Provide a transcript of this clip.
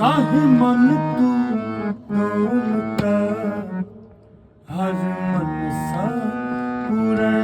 ਕਾहे ਮਨ ਤੂੰ ਡੋਲਤਾ ਹਰ ਮਨ ਸਾ ਪੂਰਨ